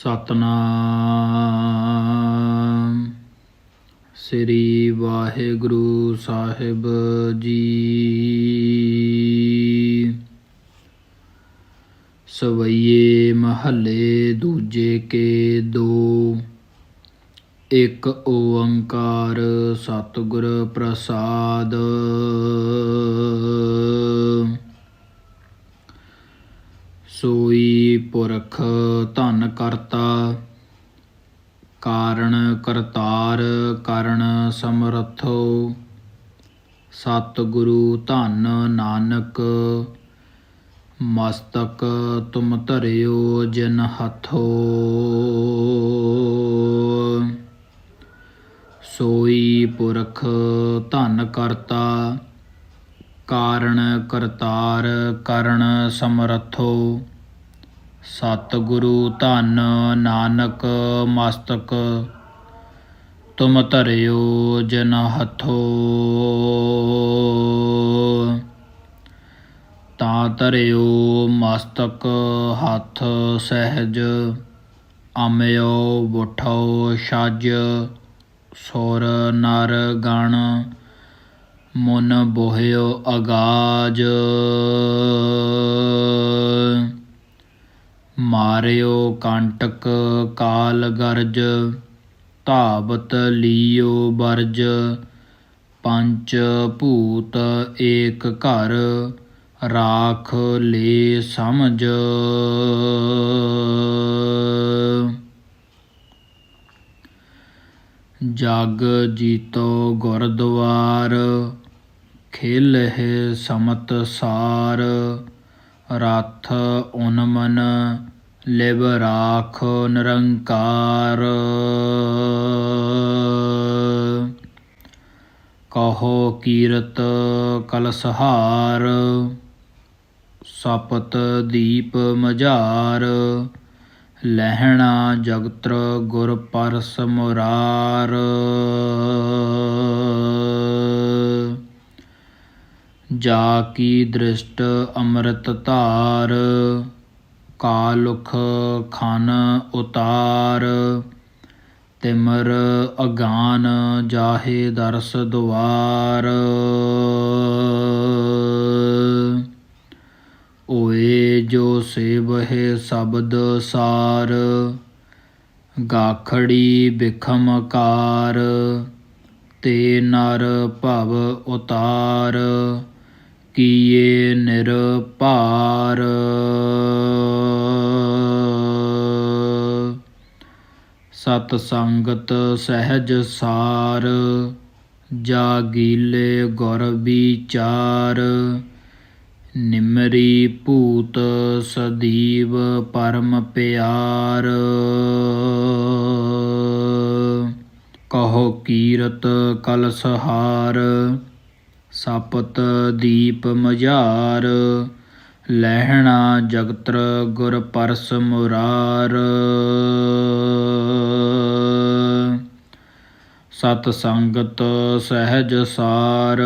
ਸਤਨਾਮ। ਸ੍ਰੀ ਵਾਹਿਗੁਰੂ ਸਾਹਿਬ ਜੀ। ਸਵਈਏ ਮਹੱਲੇ ਦੂਜੇ ਕੇ ਦੋ। ਇੱਕ ਓੰਕਾਰ ਸਤਿਗੁਰ ਪ੍ਰਸਾਦ ਸੋਈ ਪੁਰਖ ਧਨ ਕਰਤਾ, ਕਾਰਣ ਕਰਤਾਰ ਕਰਨ ਸਮਰਥੋ। ਸਤਿਗੁਰੂ ਧਨ ਨਾਨਕ, ਮਸਤਕ ਤੁਮ ਧਰਿਓ ਜਿਨ ਹੱਥੋ। ਸੋਈ ਪੁਰਖ ਧਨ ਕਰਤਾ, ਕਾਰਣ ਕਰਤਾਰ ਕਰਨ ਸਮਰਥੋ। ਸਤਿਗੁਰੂ ਧੰਨ ਨਾਨਕ ਮਸਤਕ, ਤੁਮ ਧਰਿਓ ਜਨ ਹੱਥੋ। ਤਾਂ ਧਰਿਓ ਮਸਤਕ ਹੱਥ ਸਹਿਜ ਆਮਿਓ ਬੁਠੋ ਛਜ ਸੁਰ ਨਰ ਗਣ, ਮਨ ਬੋਹਿਓ ਅਗਾਜ। ਮਾਰਿਓ ਕੰਟਕ ਕਾਲ ਗਰਜ, ਧਾਵਤ ਲੀਓ ਬਰਜ। ਪੰਚ ਭੂਤ ਏਕ ਘਰ, ਰਾਖ ਲੇ ਸਮਝ। ਜਗ ਜੀਤੋ ਗੁਰਦੁਆਰ ਖੇਲਹਿ ਸਮਤ ਸਾਰ। ਰਥ ਉਨਮਨ ਲਿਵ ਰਾਖ ਨਿਰੰਕਾਰ। ਕਹੋ ਕੀਰਤ ਕਲਸਹਾਰ, ਸਪਤ ਦੀਪ ਮਝਾਰ। ਲਹਿਣਾ ਜਗਤਰ ਗੁਰ ਪਰਸ ਮੁਰਾਰ। ਜਾ ਕੀ ਦ੍ਰਿਸ਼ਟ ਅੰਮ੍ਰਿਤ ਧਾਰ ਕਾਲੁਖ ਖਨ ਉਤਾਰ, ਤਿਮਰ ਅਗਾਨ ਜਾਹੇ ਦਰਸ ਦੁਆਰ। ਓਏ ਜੋ ਸੇਵਹਿ ਸ਼ਬਦ ਸਾਰ, ਗਾਖੜੀ ਬਿਖਮਕਾਰ ਤੇ ਨਰ ਭਵ ਉਤਾਰ, ਕੀਏ ਨਿਰਭਾਰ। ਸਤ ਸੰਗਤ ਸਹਿਜ ਸਾਰ, ਜਾਗੀਲੇ ਗੁਰ ਵਿਚਾਰ। ਨਿਮਰੀ ਭੂਤ ਸਦੀਵ ਪਰਮ ਪਿਆਰ। ਕਹੋ ਕੀਰਤ ਕਲਸਹਾਰ, ਸਪਤ ਦੀਪ ਮਝਾਰ। ਲਹਿਣਾ ਜਗਤਰ ਗੁਰ ਪਰਸ ਮੁਰਾਰ। ਸਤ ਸੰਗਤ ਸਹਿਜ ਸਾਰ,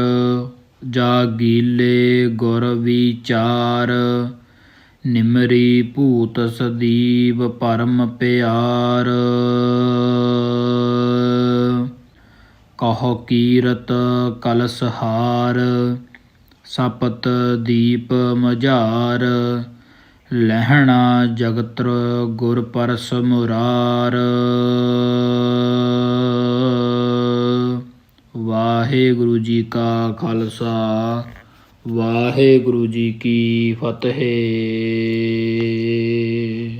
ਜਾਗੀਲੇ ਗੁਰ ਵਿਚਾਰ। ਨਿਮਰੀ ਭੂਤ ਸਦੀਵ ਪਰਮ ਪਿਆਰ। ਕਹੋ ਕੀਰਤ ਕਲਸਹਾਰ। ਸਪਤ ਦੀਪ ਮਝਾਰ, ਲਹਿਣਾ ਜਗਤਰ ਗੁਰ ਪਰਸ ਮੁਰਾਰ। ਵਾਹਿਗੁਰੂ ਜੀ ਕਾ ਖਾਲਸਾ, ਵਾਹਿਗੁਰੂ ਜੀ ਕੀ ਫਤਿਹ।